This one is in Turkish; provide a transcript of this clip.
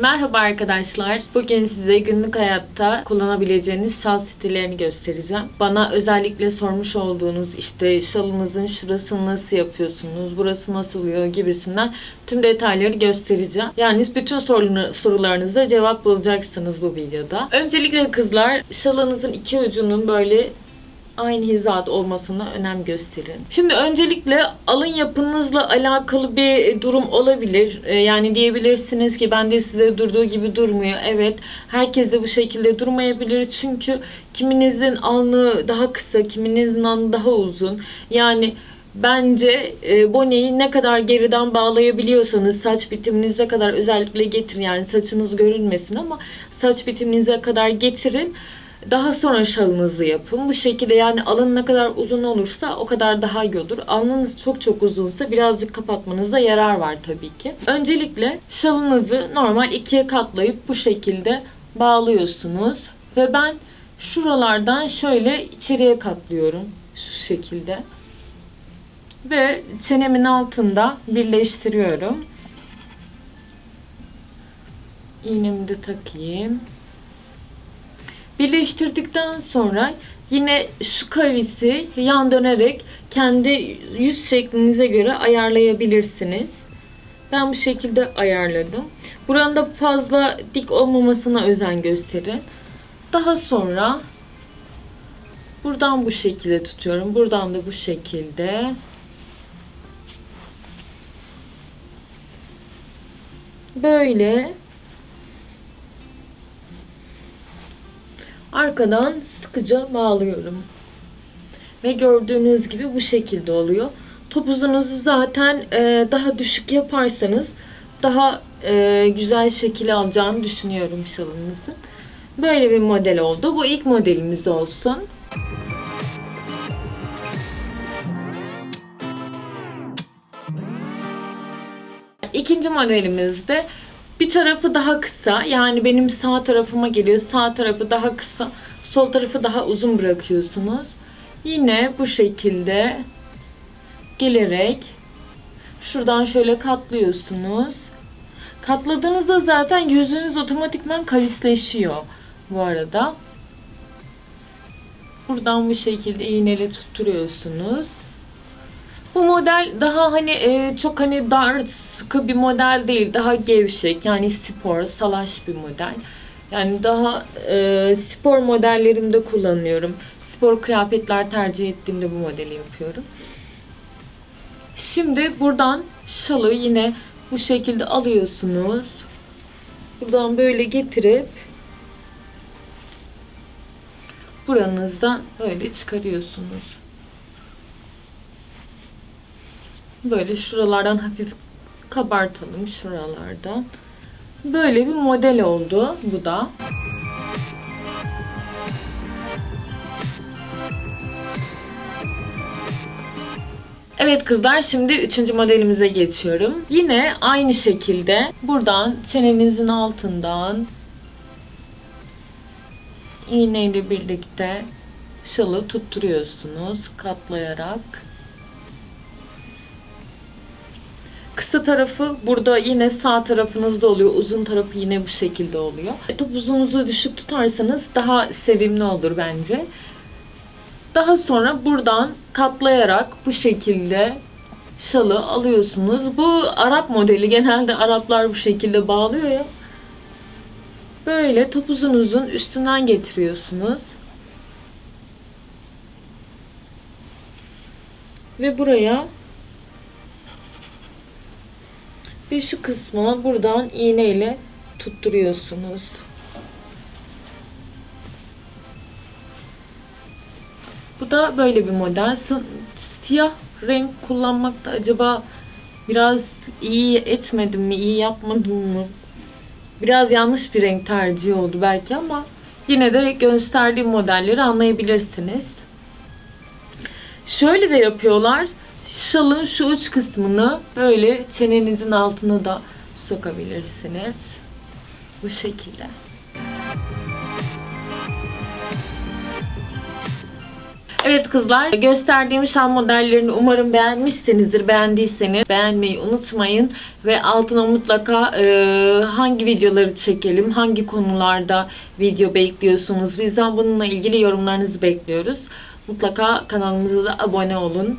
Merhaba arkadaşlar. Bugün size günlük hayatta kullanabileceğiniz şal stillerini göstereceğim. Bana özellikle sormuş olduğunuz işte şalınızın şurasını nasıl yapıyorsunuz, burası nasıl oluyor gibisinden tüm detayları göstereceğim. Yani bütün sorularınızda cevap bulacaksınız bu videoda. Öncelikle kızlar şalınızın iki ucunun böyle aynı hizada olmasına önem gösterin. Şimdi öncelikle alın yapınızla alakalı bir durum olabilir. Ee, Yani diyebilirsiniz ki ben de size durduğu gibi durmuyor. Evet herkes de bu şekilde durmayabilir. Çünkü kiminizin alnı daha kısa, kiminizin alnı daha uzun. Yani Bence e, boneyi ne kadar geriden bağlayabiliyorsanız saç bitiminize kadar özellikle getirin. Yani saçınız görünmesin ama saç bitiminize kadar getirin. Daha sonra şalınızı yapın. Bu şekilde yani alın ne kadar uzun olursa o kadar daha iyi olur. Alnınız çok çok uzunsa birazcık kapatmanızda yarar var tabii ki. Öncelikle şalınızı normal ikiye katlayıp bu şekilde bağlıyorsunuz. Ve ben şuralardan şöyle içeriye katlıyorum. Şu şekilde. Ve çenemin altında birleştiriyorum. İğnemi de takayım. Birleştirdikten sonra yine şu kavisi yan dönerek kendi yüz şeklinize göre ayarlayabilirsiniz. Ben bu şekilde ayarladım. Buranın da fazla dik olmamasına özen gösterin. Daha sonra buradan bu şekilde tutuyorum. Buradan da bu şekilde. Böyle arkadan sıkıca bağlıyorum. Ve gördüğünüz gibi bu şekilde oluyor. Topuzunuzu zaten e, daha düşük yaparsanız daha e, güzel şekil alacağını düşünüyorum şalınızın. Böyle bir model oldu. Bu ilk modelimiz olsun. İkinci modelimizde bir tarafı daha kısa. Yani benim sağ tarafıma geliyor. Sağ tarafı daha kısa. Sol tarafı daha uzun bırakıyorsunuz. Yine bu şekilde gelerek şuradan şöyle katlıyorsunuz. Katladığınızda zaten yüzünüz otomatikman kavisleşiyor bu arada. Buradan bu şekilde iğneyle tutturuyorsunuz. Bu model daha hani e, çok hani dar sıkı bir model değil. Daha gevşek yani spor, salaş bir model. Yani daha e, spor modellerimde kullanıyorum. Spor kıyafetler tercih ettiğimde bu modeli yapıyorum. Şimdi buradan şalı yine bu şekilde alıyorsunuz. Buradan böyle getirip buranızdan böyle çıkarıyorsunuz. Böyle şuralardan hafif kabartalım şuralardan. Böyle bir model oldu bu da. Evet kızlar şimdi üçüncü modelimize geçiyorum. Yine aynı şekilde buradan çenenizin altından iğneyle birlikte şalı tutturuyorsunuz katlayarak. Kısa tarafı burada yine sağ tarafınızda oluyor. Uzun tarafı yine bu şekilde oluyor. Topuzunuzu düşük tutarsanız daha sevimli olur bence. Daha sonra buradan katlayarak bu şekilde şalı alıyorsunuz. Bu Arap modeli. Genelde Araplar bu şekilde bağlıyor ya. Böyle topuzunuzun üstünden getiriyorsunuz. Ve buraya ve şu kısmına buradan iğneyle tutturuyorsunuz. Bu da böyle bir model. Siyah renk kullanmak da acaba biraz iyi etmedim mi, iyi yapmadım mı? Biraz yanlış bir renk tercihi oldu belki ama yine de gösterdiğim modelleri anlayabilirsiniz. Şöyle de yapıyorlar. Şalın şu uç kısmını böyle çenenizin altına da sokabilirsiniz. Bu şekilde. Evet kızlar gösterdiğim şal modellerini umarım beğenmişsinizdir. Beğendiyseniz beğenmeyi unutmayın. Ve altına mutlaka e, hangi videoları çekelim, hangi konularda video bekliyorsunuz. Bizden bununla ilgili yorumlarınızı bekliyoruz. Mutlaka kanalımıza da abone olun.